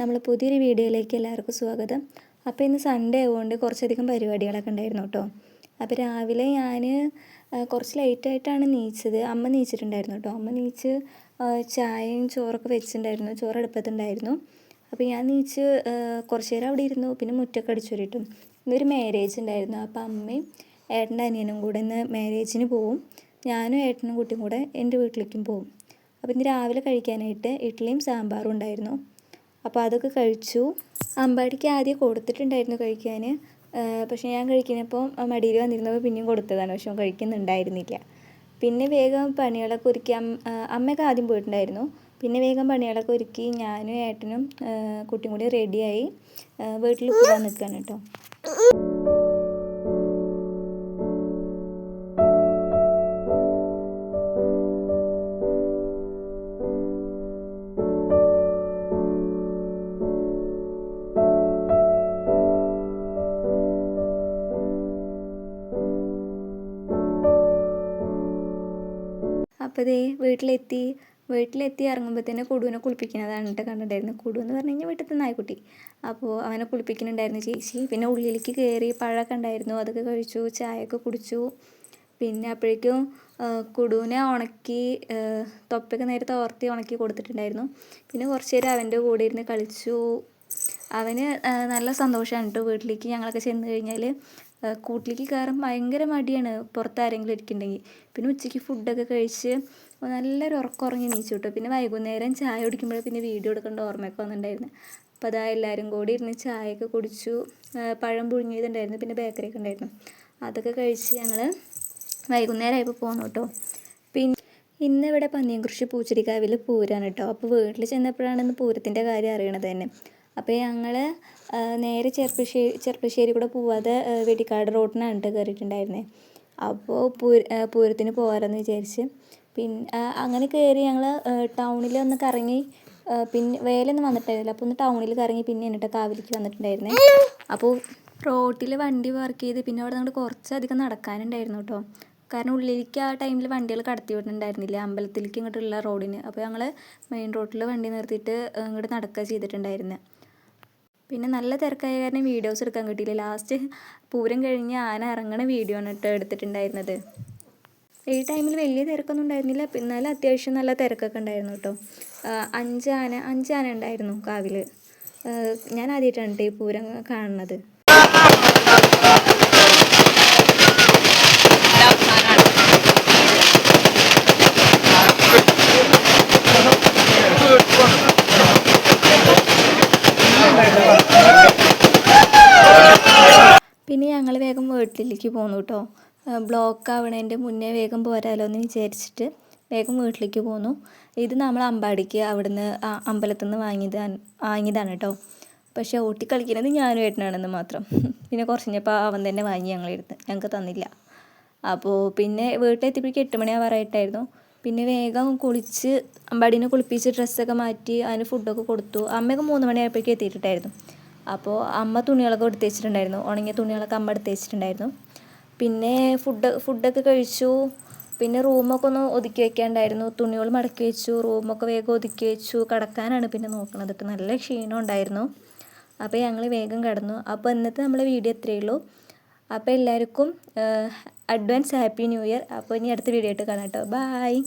നമ്മൾ പുതിയൊരു വീഡിയോയിലേക്ക് എല്ലാവർക്കും സ്വാഗതം. അപ്പോൾ ഇന്ന് സൺഡേ ആയതുകൊണ്ട് കുറച്ചധികം പരിപാടികളൊക്കെ ഉണ്ടായിരുന്നു കേട്ടോ. അപ്പോൾ രാവിലെ ഞാൻ കുറച്ച് ലേറ്റായിട്ടാണ് നീച്ചത്. അമ്മ നീച്ചിട്ടുണ്ടായിരുന്നു കേട്ടോ. അമ്മ നീച്ച് ചായയും ചോറൊക്കെ വെച്ചിട്ടുണ്ടായിരുന്നു. ചോറ് അടുപ്പത്തുണ്ടായിരുന്നു. അപ്പോൾ ഞാൻ നീച്ച് കുറച്ച് നേരം അവിടെ ഇരുന്നു. പിന്നെ മുറ്റൊക്കെ അടിച്ചു വരിട്ടും ഇന്നൊരു മാരേജ് ഉണ്ടായിരുന്നു. അപ്പോൾ അമ്മയും ഏട്ടന്റെ അനിയനും കൂടെ ഇന്ന് മാരേജിന് പോവും. ഞാനും ഏട്ടനും കുട്ടിയും കൂടെ എന്റെ വീട്ടിലേക്കും പോവും. അപ്പോൾ ഇന്ന് രാവിലെ കഴിക്കാനായിട്ട് ഇഡ്ഡലിയും സാമ്പാറും ഉണ്ടായിരുന്നു. അപ്പോൾ അതൊക്കെ കഴിച്ചു. അമ്പാടിക്ക് ആദ്യം കൊടുത്തിട്ടുണ്ടായിരുന്നു കഴിക്കാൻ. പക്ഷേ ഞാൻ കഴിക്കുന്നപ്പോൾ മടിയിൽ വന്നിരുന്നപ്പോൾ പിന്നെയും കൊടുത്തതാണ്. പക്ഷെ കഴിക്കുന്നുണ്ടായിരുന്നില്ല. പിന്നെ വേഗം പണികളൊക്കെ ഒരുക്കി അമ്മയൊക്കെ ആദ്യം പോയിട്ടുണ്ടായിരുന്നു. പിന്നെ വേഗം പണികളൊക്കെ ഒരുക്കി ഞാനും ഏട്ടനും കുട്ടിയും കൂടി റെഡിയായി വീട്ടിൽ പോകാൻ നിൽക്കുകയാണ് കേട്ടോ. അപ്പോൾ ദേ വീട്ടിലെത്തി വീട്ടിലെത്തി ഇറങ്ങുമ്പോൾ തന്നെ കുടുവിനെ കുളിപ്പിക്കുന്നതാണ് കേട്ടോ കണ്ടിട്ടുണ്ടായിരുന്നത് കുടു എന്ന് പറഞ്ഞു കഴിഞ്ഞാൽ വീട്ടിലത്തെ നായ്ക്കുട്ടി. അപ്പോൾ അവനെ കുളിപ്പിക്കുന്നുണ്ടായിരുന്നു ചേച്ചി. പിന്നെ ഉള്ളിലേക്ക് കയറി പഴമൊക്കെ ഉണ്ടായിരുന്നു. അതൊക്കെ കഴിച്ചു ചായയൊക്കെ കുടിച്ചു. പിന്നെ അപ്പോഴേക്കും കുടുവിനെ ഉണക്കി തൊപ്പൊക്കെ നേരെ തോർത്തി ഉണക്കി കൊടുത്തിട്ടുണ്ടായിരുന്നു. പിന്നെ കുറച്ച് നേരം അവന്റെ കൂടെ ഇരുന്ന് കളിച്ചു. അവന് നല്ല സന്തോഷമാണ് കേട്ടോ വീട്ടിലേക്ക് ഞങ്ങളൊക്കെ ചെന്ന് കഴിഞ്ഞാൽ കൂട്ടിലേക്ക് കയറാൻ ഭയങ്കര മടിയാണ് പുറത്ത് ആരെങ്കിലും ഇരിക്കുന്നുണ്ടെങ്കിൽ പിന്നെ ഉച്ചയ്ക്ക് ഫുഡൊക്കെ കഴിച്ച് നല്ലൊരു ഉറക്കം ഉറങ്ങി നീച്ചു കേട്ടോ പിന്നെ വൈകുന്നേരം ചായ കുടിക്കുമ്പോൾ പിന്നെ വീഡിയോ എടുക്കേണ്ട ഓർമ്മയൊക്കെ വന്നിട്ടുണ്ടായിരുന്നു. അപ്പോൾ അതാ എല്ലാവരും കൂടി ഇരുന്ന് ചായയൊക്കെ കുടിച്ചു. പഴം പുഴുങ്ങിയതുണ്ടായിരുന്നു. പിന്നെ ബേക്കറിയൊക്കെ ഉണ്ടായിരുന്നു. അതൊക്കെ കഴിച്ച് ഞങ്ങൾ വൈകുന്നേരമായപ്പോൾ പോന്നു കേട്ടോ പിന്നെ ഇന്നിവിടെ പന്നിയംകുറിശി പൂച്ചെടിക്കാവിൽ പൂരാണ് കേട്ടോ അപ്പോൾ വീട്ടിൽ ചെന്നപ്പോഴാണ് ഇന്ന് പൂരത്തിന്റെ കാര്യം അറിയണത് തന്നെ. അപ്പോൾ ഞങ്ങൾ നേരെ ചെർപ്പശ്ശേരി ചെർപ്പശ്ശേരി കൂടെ പോവാതെ വെടിക്കാട് റോഡിനാണ് കേട്ടോ കയറിയിട്ടുണ്ടായിരുന്നത് അപ്പോൾ പൂര പൂരത്തിന് പോകാമെന്ന് വിചാരിച്ച്. പിന്നെ അങ്ങനെ കയറി ഞങ്ങൾ ടൗണിൽ ഒന്ന് കറങ്ങി പിന്നെ വേലൊന്നും വന്നിട്ടായിരുന്നില്ല അപ്പോൾ ഒന്ന് ടൗണിൽ കറങ്ങി പിന്നെ എന്നിട്ട് കാവിലേക്ക് വന്നിട്ടുണ്ടായിരുന്നേ. അപ്പോൾ റോട്ടിൽ വണ്ടി പാർക്ക് ചെയ്ത് പിന്നെ അവിടെ നമ്മൾ കുറച്ചധികം നടക്കാനുണ്ടായിരുന്നു കേട്ടോ. കാരണം ഉള്ളിലേക്ക് ആ ടൈമിൽ വണ്ടികൾ കടത്തി വിടുന്നുണ്ടായിരുന്നില്ല അമ്പലത്തിലേക്ക് ഇങ്ങോട്ടുള്ള റോഡിന്. അപ്പോൾ ഞങ്ങൾ മെയിൻ റോഡിൽ വണ്ടി നിർത്തിയിട്ട് ഇങ്ങോട്ട് നടക്കുക ചെയ്തിട്ടുണ്ടായിരുന്നത് പിന്നെ നല്ല തിരക്കായ കാരണം വീഡിയോസ് എടുക്കാൻ കിട്ടിയില്ല. ലാസ്റ്റ് പൂരം കഴിഞ്ഞ് ആന ഇറങ്ങണ വീഡിയോ ആണ് കേട്ടോ എടുത്തിട്ടുണ്ടായിരുന്നത്. ഈ ടൈമിൽ വലിയ തിരക്കൊന്നും ഉണ്ടായിരുന്നില്ല. എന്നാലും അത്യാവശ്യം നല്ല തിരക്കൊക്കെ ഉണ്ടായിരുന്നു കേട്ടോ അഞ്ച് ആന അഞ്ച് ആന ഉണ്ടായിരുന്നു കാവിൽ ഞാൻ ആദ്യമായിട്ടാണ് കേട്ടോ ഈ പൂരം കാണുന്നത് പിന്നെ ഞങ്ങൾ വേഗം വീട്ടിലേക്ക് പോന്നു കേട്ടോ ബ്ലോക്ക് ആവണതിന്റെ മുന്നേ വേഗം പോരാലോ എന്ന് വിചാരിച്ചിട്ട് വേഗം വീട്ടിലേക്ക് പോന്നു. ഇത് നമ്മൾ അമ്പാടിക്ക് അവിടുന്ന് അമ്പലത്തിൽ നിന്ന് വാങ്ങിയത് വാങ്ങിയതാണ് കേട്ടോ പക്ഷേ ഓട്ടി കളിക്കുന്നത് ഞാനും ഏട്ടനാണെന്ന് മാത്രം. പിന്നെ കുറച്ച് കഴിഞ്ഞപ്പോൾ അവൻ തന്നെ വാങ്ങി ഞങ്ങളെടുത്ത് ഞങ്ങൾക്ക് തന്നില്ല. അപ്പോൾ പിന്നെ വീട്ടിലെത്തിയപ്പോഴേക്കും എട്ട് മണിയാവാറായിട്ടായിരുന്നു പിന്നെ വേഗം കുളിച്ച് അമ്പാടീനെ കുളിപ്പിച്ച് ഡ്രസ്സൊക്കെ മാറ്റി അതിന് ഫുഡൊക്കെ കൊടുത്തു. അമ്മയൊക്കെ മൂന്ന് മണിയായപ്പോഴേക്കും എത്തിയിട്ടുണ്ടായിരുന്നു. അപ്പോൾ അമ്മ തുണികളൊക്കെ എടുത്ത് വെച്ചിട്ടുണ്ടായിരുന്നു ഉണങ്ങിയ തുണികളൊക്കെ അമ്മ എടുത്ത് വെച്ചിട്ടുണ്ടായിരുന്നു പിന്നെ ഫുഡ് ഫുഡൊക്കെ കഴിച്ചു. പിന്നെ റൂമൊക്കെ ഒന്ന് ഒതുക്കി വെക്കാണ്ടായിരുന്നു. തുണികൾ മടക്കി വെച്ചു. റൂമൊക്കെ വേഗം ഒതുക്കി വെച്ചു. കിടക്കാനാണ് പിന്നെ നോക്കണത്. കേട്ടോ നല്ല ക്ഷീണം ഉണ്ടായിരുന്നു. അപ്പോൾ ഞങ്ങൾ വേഗം കിടന്നു. അപ്പോൾ ഇന്നത്തെ നമ്മളെ വീഡിയോ ഇത്രയേ ഉള്ളൂ. അപ്പോൾ എല്ലാവർക്കും അഡ്വാൻസ് ഹാപ്പി ന്യൂ ഇയർ അപ്പോൾ ഇനി അടുത്ത വീഡിയോ ആയിട്ട് കാണാം കേട്ടോ. ബായ്